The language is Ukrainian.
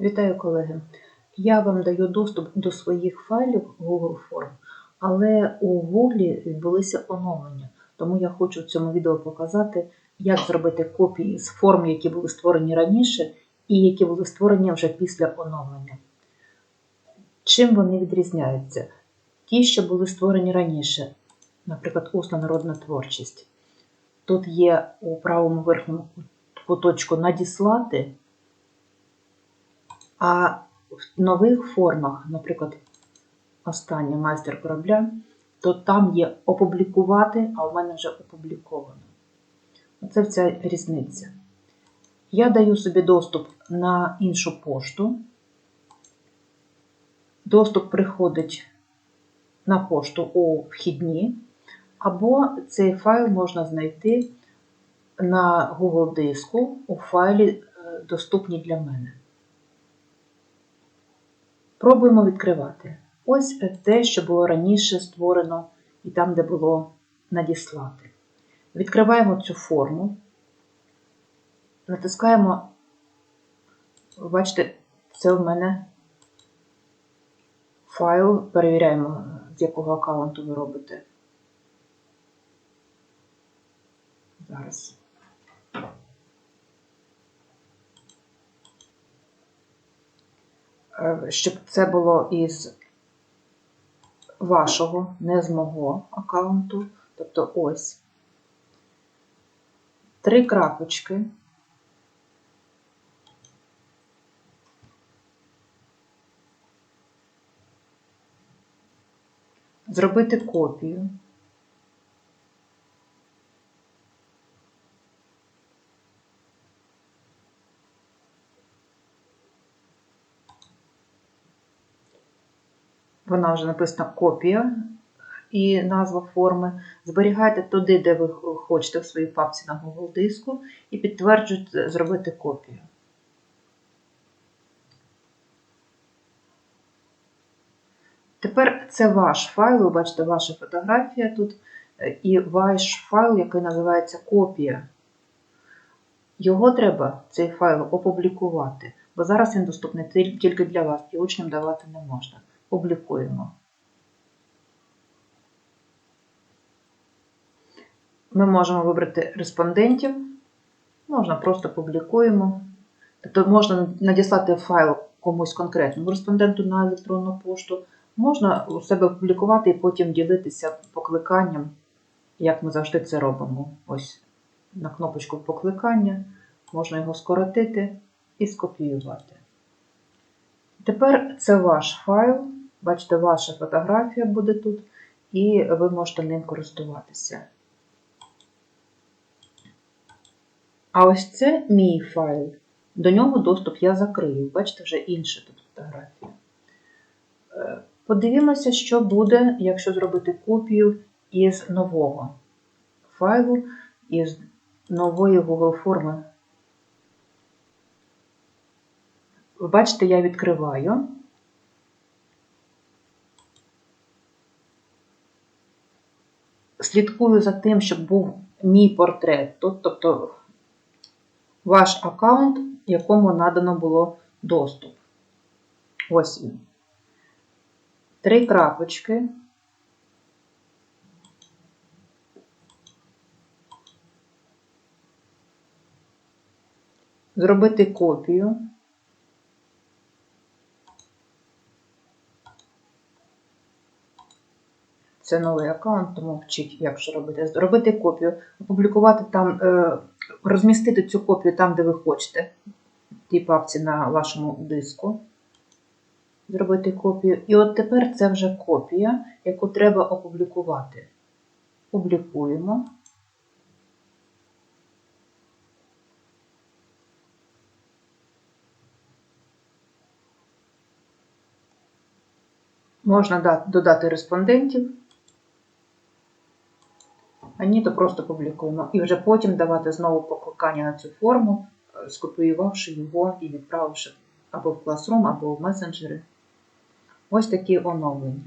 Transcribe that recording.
Вітаю, колеги. Я вам даю доступ до своїх файлів Google Form, але у Google відбулися оновлення. Тому я хочу в цьому відео показати, як зробити копії з форм, які були створені раніше, і які були створені вже після оновлення. Чим вони відрізняються? Ті, що були створені раніше, наприклад, усна народна творчість. Тут є у правому верхньому куточку надіслати. А в нових формах, наприклад, остання майстер корабля, то там є опублікувати, а в мене вже опубліковано. Оце вся різниця. Я даю собі доступ на іншу пошту. Доступ приходить на пошту у вхідні, або цей файл можна знайти на Google диску у файлі е, доступні для мене. Пробуємо відкривати. Ось те, що було раніше створено, і там, де було надіслати. Відкриваємо цю форму, натискаємо, ви бачите, це в мене файл, перевіряємо, з якого аккаунту ви робите. Зараз. Щоб це було із вашого, не з мого аккаунту. Тобто ось три крапочки. Зробити копію. Вона вже написана копія і назва форми. Зберігайте туди, де ви хочете в своїй папці на Google диску, і підтверджуйте зробити копію. Тепер це ваш файл, ви бачите, ваша фотографія тут, і ваш файл, який називається копія. Його треба, цей файл, опублікувати, бо зараз він доступний тільки для вас, і учням давати не можна. Публікуємо. Ми можемо вибрати респондентів, можна просто публікуємо. Тобто можна надіслати файл комусь конкретному респонденту на електронну пошту, можна у себе публікувати і потім ділитися покликанням, як ми завжди це робимо. Ось на кнопочку покликання, можна його скоротити і скопіювати. Тепер це ваш файл, бачите, ваша фотографія буде тут, і ви можете ним користуватися. А ось це мій файл. До нього доступ я закрию. Бачите, вже інша тут фотографія. Е, Подивімося, що буде, якщо зробити копію із нового файлу, із нової Google форми. Ви бачите, я відкриваю. Слідкую за тим, щоб був мій портрет, тобто ваш аккаунт, якому надано було доступ. Ось він. Три крапочки. Зробити копію. Це новий аккаунт, тому вчіть, як що робити. Зробити копію, опублікувати там, е, розмістити цю копію там, де ви хочете, в тій папці на вашому диску. Зробити копію. І от тепер це вже копія, яку треба опублікувати. Публікуємо. Можна додати респондентів. Ні, то просто публікуємо. І вже потім давати знову покликання на цю форму, скопіювавши його і відправивши або в Classroom, або в месенджери. Ось такі оновлення.